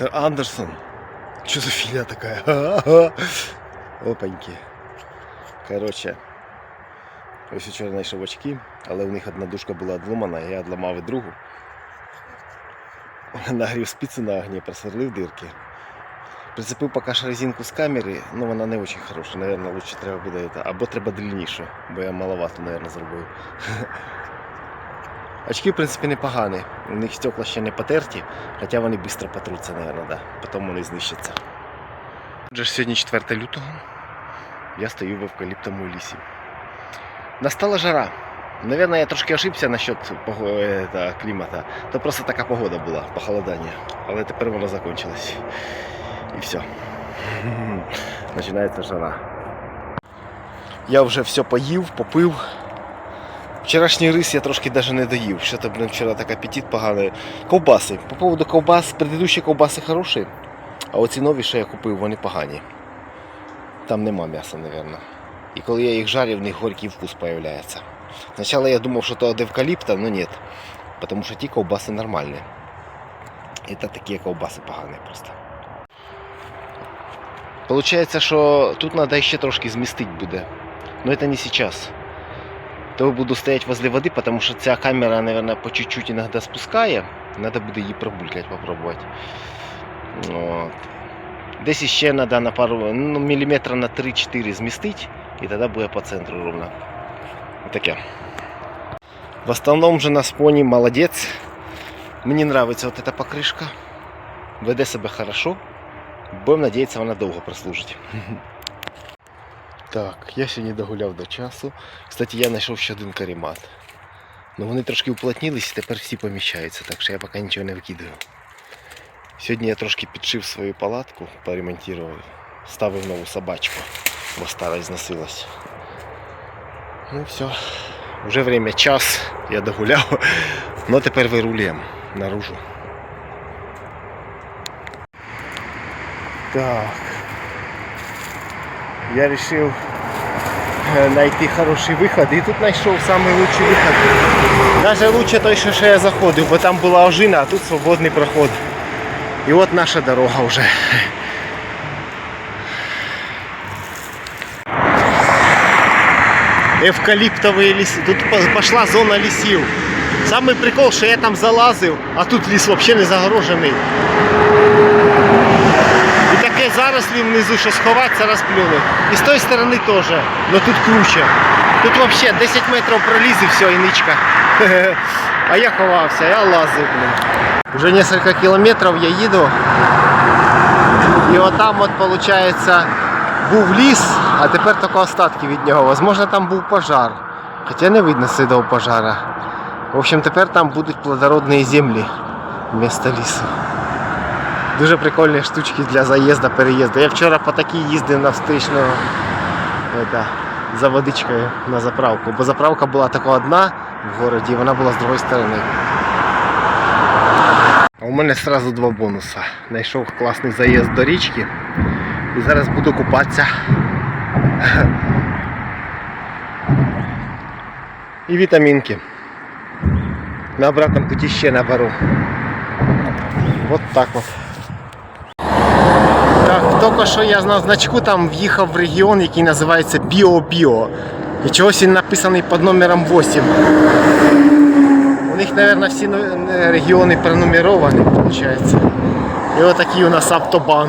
Это Андерсон. Что за фигня такая? Опаньки. Короче. Ось вчора знайшов очки, але у них одна дужка була одломана, я одламав і другу. Нагрів спиці на огні, просверлив дирки. Прицепив поки що резинку з камери, ну вона не дуже хороша, наверное, лучше треба буде. Або треба длиннішу, бо я маловато, наверное, зробив. Очки, в принципі, непогані. У них стекла ще не потерті, хоча вони швидко потруться, наверное, да. Потім вони знищаться. Отже сьогодні 4 лютого. Я стою в евкаліптовому лісі. Настала жара. Наверное, я трошки ошибся насчет пого- это. То просто така погода була, похолодання. Але тепер воно закончилось. І все. Починається жара. Я вже все поїв, попив. Вчорашній рис я трошки навіть не доїв. Що блин, вчора так апетит поганий. Ковбаси. По поводу ковбас, предыдущі ковбаси хороші, а оці нові, що я купив, вони погані. Там нема м'яса, мабуть. І коли я їх жарю, в них горький вкус появляється. Спочатку я думав, що то евкаліпта, але ні. Тому що ті ковбаси нормальні. І це такі ковбаси погані просто. Получается, що тут треба ще трошки змістити буде. Но это не сейчас. То буду стоять возле воды, потому что ця камера, наверное, по чуть-чуть иногда спускає. Надо буде її пробулькать, попробувати. От. Десь ще треба на пару, ну, міліметра на 3-4 змістити, і тоді буде по центру ровно. Таке. В основном же на споні молодець. Мені нравится вот эта покришка. Веде себе хорошо. Будемо надіятися, вона довго прослужить. Так, я сьогодні догуляв до часу. Кстати, я знайшов ще один каремат. Ну вони трошки уплотнились і тепер всі поміщаються, так що я поки нічого не викидаю. Сьогодні я трошки підшив свою палатку, поремонтував, ставив нову собачку, бо стара зносилась. Ну все, вже время час, я догуляв, ну тепер вирулюємо наружу. Так Я решил э, найти хороший выход. И тут знайшов самый лучший выход. Даже лучше той, що ще я заходив, бо там була ожина, а тут свободний проход. І от наша дорога вже. Евкаліптові ліси. Тут по- пошла зона лісів. Самий прикол, що я там залазив, а тут ліс взагалі не загорожений. Зарослі внизу, що сховатися, розплюнуть. І з тої сторони теж. Ну тут круче. Тут взагалі 10 метрів проліз і все, і ничка. А я ховався, я лазив. Уже несколько кілометрів я їду. І отам от, виходить, був ліс, а тепер тільки остатки від нього. Возможно, там був пожар. Хоча не видно слідов пожара. В общем, тепер там будуть плодородні землі вместо лісу. Дуже прикольні штучки для заїзду, переїзду. Я вчора по такій їздив на встрічну за водичкою на заправку. Бо заправка була така одна в городі, і вона була з другої сторони. А у мене одразу два бонуси. Знайшов класний заїзд до річки. І зараз буду купатися. І вітамінки. На обратном пути ще наберу. Вот так вот. Тільки що я на значку там в'їхав в регіон, який називається Біо-Біо. І чогось він написаний під номером 8. У них, мабуть, всі ну- регіони пронумеровані, виходить. І отакий у нас автобан.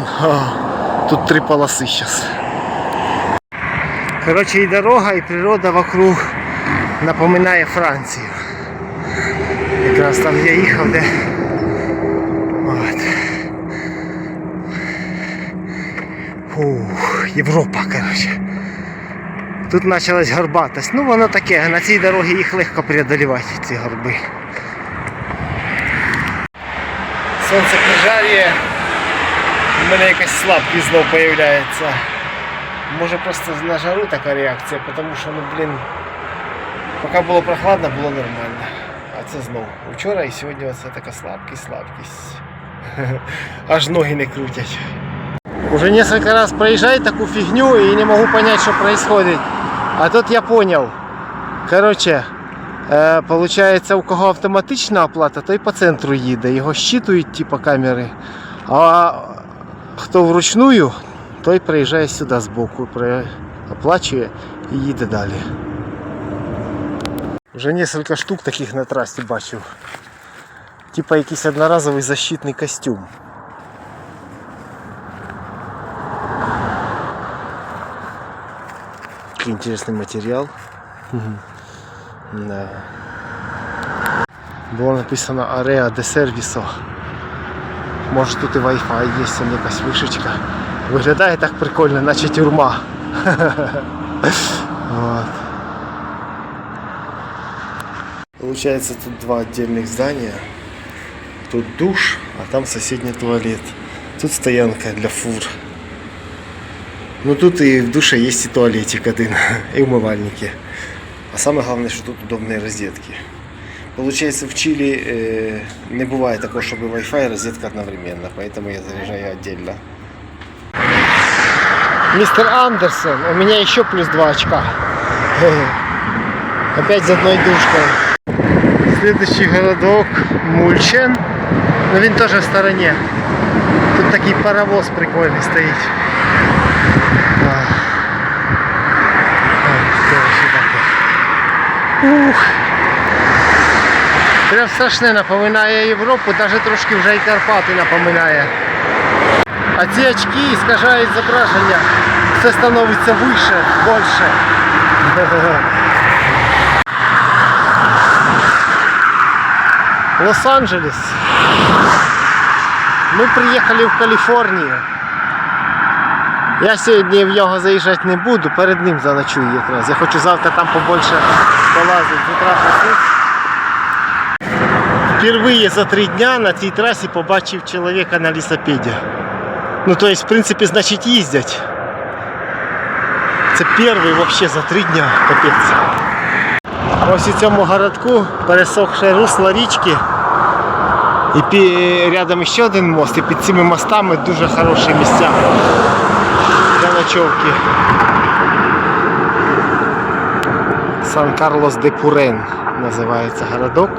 Тут три полоси зараз. Коротше, і дорога, і природа вокруг напоминає Францію. Якраз там я їхав, де. От. Фух, Європа, коротше. Тут почалась горбатость. Ну воно таке, на цій дорогі їх легко преодолівати, ці горби. Сонце прижарює. У мене якась слабкість знов з'являється. Може просто на жару така реакція, тому що, ну блін, поки було прохладно, було нормально. А це знов. Вчора і сьогодні оце така слабкість, слабкість. Аж ноги не крутять. Уже несколько раз проезжаю такую фигню и не могу понять, что происходит. А тут я понял. Короче, е, получается, у кого автоматична оплата, той по центру їде. Його щитують, типа камери. А хто вручную, той приїжджає сюди збоку, оплачує і їде далі. Вже кілька штук таких на трасі бачив. Типа якийсь одноразовий защитний костюм. Такий інтересний матеріал. Да. Було написано Area de Serviso. Може тут і Wi-Fi є, там якась вишечка. Виглядає так прикольно, наче тюрма. Вот. Получается тут два отдельных здания. Тут душ, а там соседний туалет. Тут стоянка для фур. Ну тут и в душе есть и туалетик один, и умывальники. А самое главное, что тут удобные розетки. Получается, в Чили э, не бывает такого, чтобы Wi-Fi и розетка одновременно, поэтому я заряжаю отдельно. Мистер Андерсон, у меня еще плюс 2 очка. Опять за одной душкой. Следующий городок Мульчен. Но він тоже в стороне. Тут такий паровоз прикольный стоит. Ух. Прям страшне напоминає Європу, навіть трошки вже і Карпати напоминає. А ці очки скажають зображення. Все становиться вище, більше. Лос-Анджелес. Ми приїхали в Каліфорнію. Я сьогодні в нього заїжджати не буду, перед ним заночую якраз. Я хочу завтра там побольше полазити з утра посидіти. Впервые за три дня на цій трасі побачив чоловіка на лісопеді. Ну, то есть, в принципі, значить їздять. Це перший вообще за три дня, капець. Ось у цьому городку пересохше русло річки. І рядом ще один мост, і під цими мостами дуже хороші місця для ночовки. Сан-Карлос де Пурен називається городок.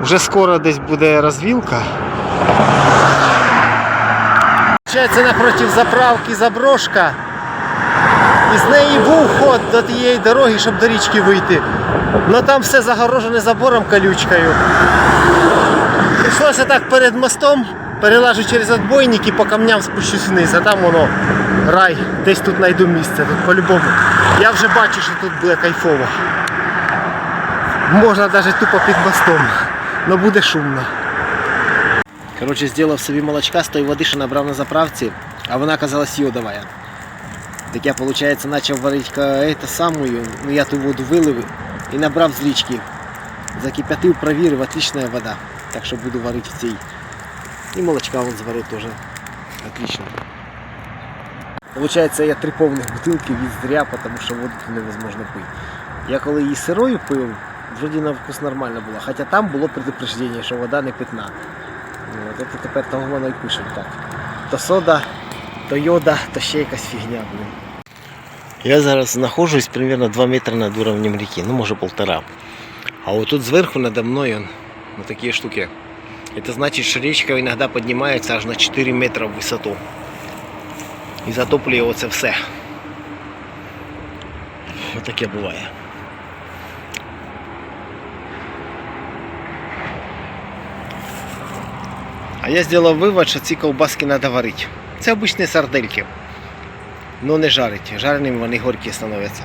Вже скоро десь буде розвілка. Получається напротив заправки заброшка. І з неї був ход до тієї дороги, щоб до річки вийти. Но там все загорожене забором колючкою. Прийшлося так перед мостом, перелажу через отбойники, по камням спущусь вниз, а там воно рай. Десь тут знайду місце, тут по-любому. Я вже бачу, що тут буде кайфово. Можна навіть тупо під мостом, але буде шумно. Коротше, зробив собі молочка з тої води, що набрав на заправці, а вона оказалась йодова. Так я, виходить, почав варити ка- самую, ну я ту воду вилив і набрав з річки. Закипятив, провірив, отличная вода. Так що буду варити в цій. І молочка вон зварив теж. Отлично. Получається, я три повних бутилки від зря, тому що воду тут невозможно пити. Я коли її сирою пив, вроді на вкус нормально було. Хоча там було предупреждення, що вода не питна. От, це тепер там воно і пишуть так. То сода, то йода, то ще якась фігня, блин. Я зараз знаходжусь примерно 2 метри над уровнем реки, ну може полтора. А вот тут сверху надо мной он, вот штуки. Это значит, что речка иногда поднимается аж на 4 метра в высоту. І затоплює оце все. Ось таке буває. А я зробив вивод, що ці ковбаски треба варити. Це обичні сардельки. Ну не жарить. Жареними вони горькі становляться.